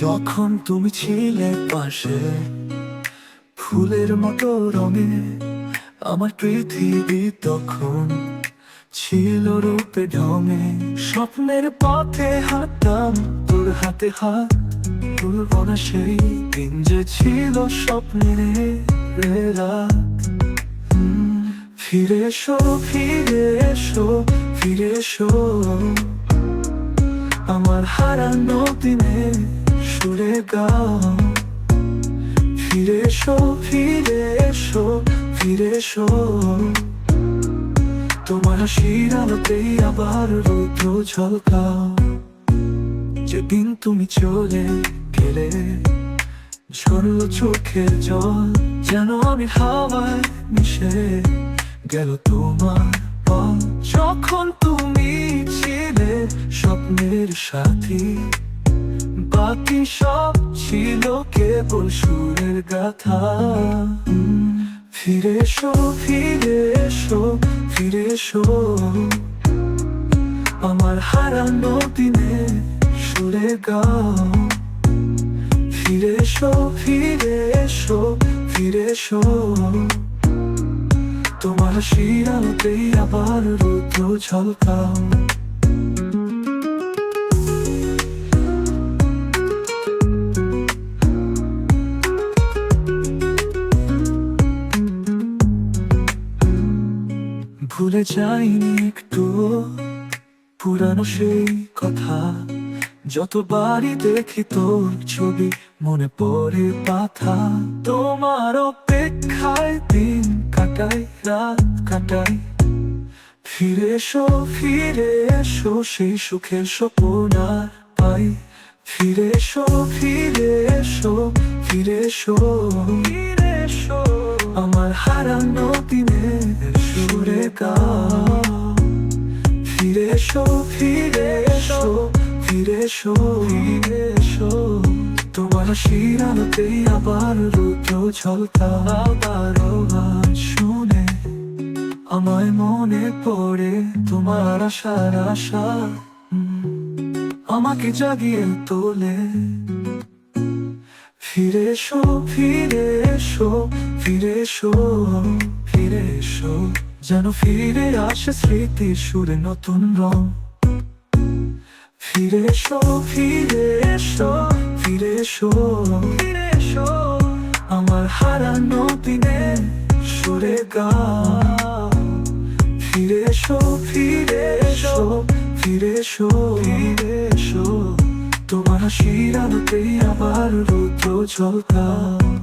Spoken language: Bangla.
যখন তুমি ছিলে পাশে, ফুলের মতো রঙে আমার পৃথিবী তখন ছিল রূপে ঢঙে। স্বপ্নের পথে হাঁটতাম, তোর হাতে হাত ভুলব না সেই দিন যে ছিল স্বপ্নের ফিরে এসো ফিরে এসো ফিরে এসো। আমার হারানো দিনে গাও ফিরে এসো ফিরে এসো ফিরে এসো। তোমার হাসির আলোতেই আবার রৌদ্র ঝলকাও যেদিন তুমি চলে গেলে, ঝরলো চোখের জল যেন আমি হাওয়ায় মিশে গেল তোমার যখন তুমি ছিলে স্বপ্নের সাথী বাকি সব ছিল কেবল সুরের গাথা। ফিরে এসো ফিরে এসো ফিরে এসো। আমার হারানো দিনে সুরে গাও ফিরে এসো ফিরে এসো ফিরে এসো। তোমার শিরাতেই আবার রুদ্র ঝলকাও। ভুলে যাইনি একটু পুরানো সেই কথা, যতবারই দেখি তোর ছবি, মনে পড়ে পাথা তোমার অপেক্ষায় দিন কাটাই, রাত কাটাই। ফিরে এসো ফিরে এসো, সেই সুখের স্বপ্ন আর পাই। ফিরে এসো ফিরে এসো ফিরে এসো ফিরে এসো। আমার হারানো দিনের সুরে ফিরে এসো ফিরে এসো ফিরে এসো ফিরে এসো। তোমার শিরানোতেই আবার রুদ্র ঝলকা। আবার আওয়াজ শুনে, আমায় মনে পড়ে তোমার আশার আশা। আমাকে জাগিয়ে তোলে। ফিরে এসো ফিরে এসো ফিরে এসো ফিরে এসো। যেন ফিরে আসে স্মৃতির সুরে নতুন রং। ফিরে এসো ফিরে এসো ফিরে এসো। ফিরে এসো, আমার হারানো দিনে সুরে গাও ফিরে এসো ফিরে এসো ফিরে এসো ফিরে এসো। তোমার শিরাতেই আবার রুদ্র ঝলকাও